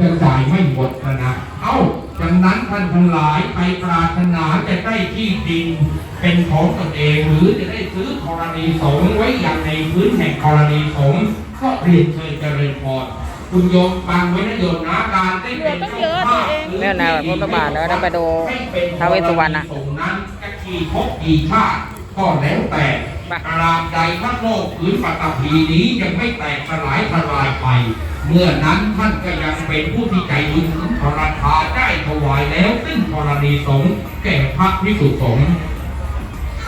จะจ่ายไม่หมดนะนะเอ้าดังนั้นท่านทั้งหลายใครปรารถนาจะได้ที่ดินเป็นของตนเองหรือจะได้ซื้อธรณีสงฆ์ไว้อย่างในพื้นแห่งธรณีสงฆ์ก็เรียนเชิญเจริญพรคุณโยมฟังไว้นะโยมนะการได้เป็นเจ้าภาพเนี่ยนะพุทธบาทแล้วนะไปดูท้าวเวสสุวรรณน่ะสงฆ์นั้นจะกี่ภพกี่ชาติก็แล้วแต่ไป ตราบใดพระโลกผืนปฐพีนี้ยังไม่แตกสลายทลายไป เมื่อนั้นท่านก็ยังเป็นผู้ที่ใจบุญถึงพระราชาได้ถวายแล้วซึ่งธรณีสงฆ์แก่พระพิสุสงฆ์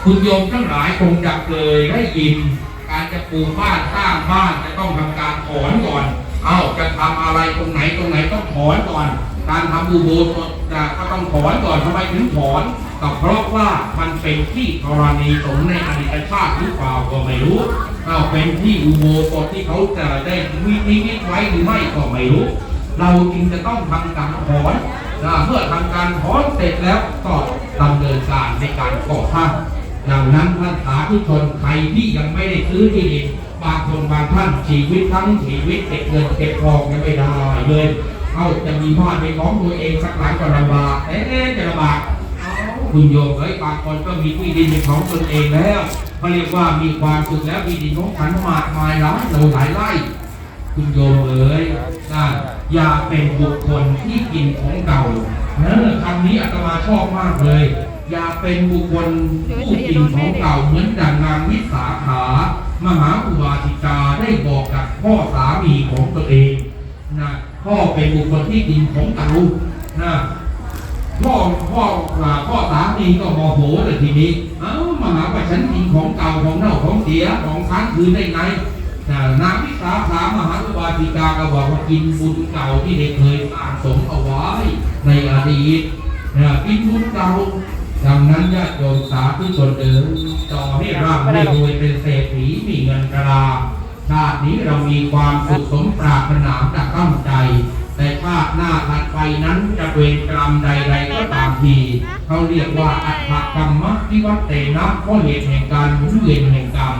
คุณโยมทั้งหลายคงจะเคยได้ยิน การจะปูบ้านสร้างบ้านจะต้องทำการถอนก่อน เอ้าจะทำอะไรตรงไหนตรงไหนต้องถอนก่อน การทำอุโบสถจะก็ต้องถอนก่อนทำไมถึงถอนก็เพราะว่ามันเป็นที่ธรณีสงในอดีตชาติหรือเปล่าก็ไม่รู้เอ้าเป็นที่อุโบสถที่เขาจะได้วินิจไว้หรือไม่ก็ไม่รู้ เราจึงจะต้องทำการถอนนะเมื่อทำการถอนเสร็จแล้วก็ดำเนินการในการก่อสร้างดังนั้นท่านสาธุชนใครที่ยังไม่ได้ซื้อที่ดินบางคนบางท่านชีวิตทั้งชีวิตเก็บเงินเก็บทองยังไม่ได้เลย เอาจะมีบ้านเป็นของตัวเองสักหลังก็ลำบากเอ๊ะจะลำบากเอาคุณโยมเอ้ยบางคนก็มีที่ดินเป็นของตนเองแล้วเขาเรียกว่ามีความสุขแล้วที่ดินของฉันมากมายหลายเราหลายไร่คุณโยมเอ๋ยนะอย่าเป็นบุคคลที่กินของเก่าเออคำนี้อาตมาชอบมากเลย อย่าเป็นบุคคลผู้กินของเก่าเหมือนดังนางวิสาขามหาอุบาสิกาได้บอกกับพ่อสามีของตัวเองนะ พ่อเป็นบุคคลที่กินของเก่านะพ่อพ่ออ่าพ่อสามีก็โมโหเลยทีนี้ เอ้ามาหาว่าฉันกินของเก่าของเน่าของเสียของค้างคืนได้ไงนางวิสาขามหาอุบาสิกาก็บอกว่ากินบุญเก่าที่ได้เคยสร้างสมเอาไว้ในอดีตนะกินบุญเก่าดังนั้นญาติโยมสาธุชนเดินต่อให้ร่ำให้รวยเป็นเศรษฐีมีเงินกระลา ชาตินี้เรามีความสุขสมปรารถนาจากตั้งใจ แต่ชาติหน้าถัดไปนั้นจะเป็นกรรมใดๆก็ตามที เขาเรียกว่าอัตถกรรมที่วัดเตนะเพราะเหตุแห่งการหมุนเวียนแห่งกรรม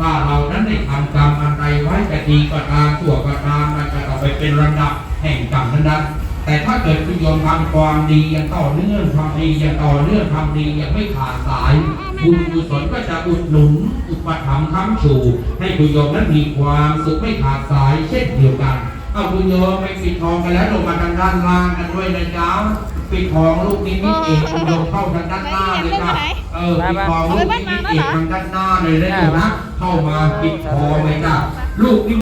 ว่าเรานั้นได้ทำกรรมอันใดไว้จะดีก็ตามชั่วก็ตามมันก็ต้องไปเป็นระดับแห่งกรรมนั้น แต่ถ้าเกิดคุณโยมทำความดีอย่างต่อเนื่องทำดีอย่างต่อเนื่องทำดีอย่างไม่ขาดสาย บุญกุศลก็จะอุดหนุนอุปถัมภ์ค้ำชูให้คุณโยมนั้นมีความสุขไม่ขาดสาย เช่นเดียวกันเอาคุณโยมไปปิดทองกันแล้วลงมาทางด้านล่างกันด้วยนะจ๊ะปิดทองลูกนี้มีเอกคุณโยมเข้าทางด้านหน้าเลยจ้ะเออปิดทองลูกนี้มีเอกทางด้านหน้าเลยได้ไหมนะเข้ามาปิดทองเลยจ้ะลูกนี้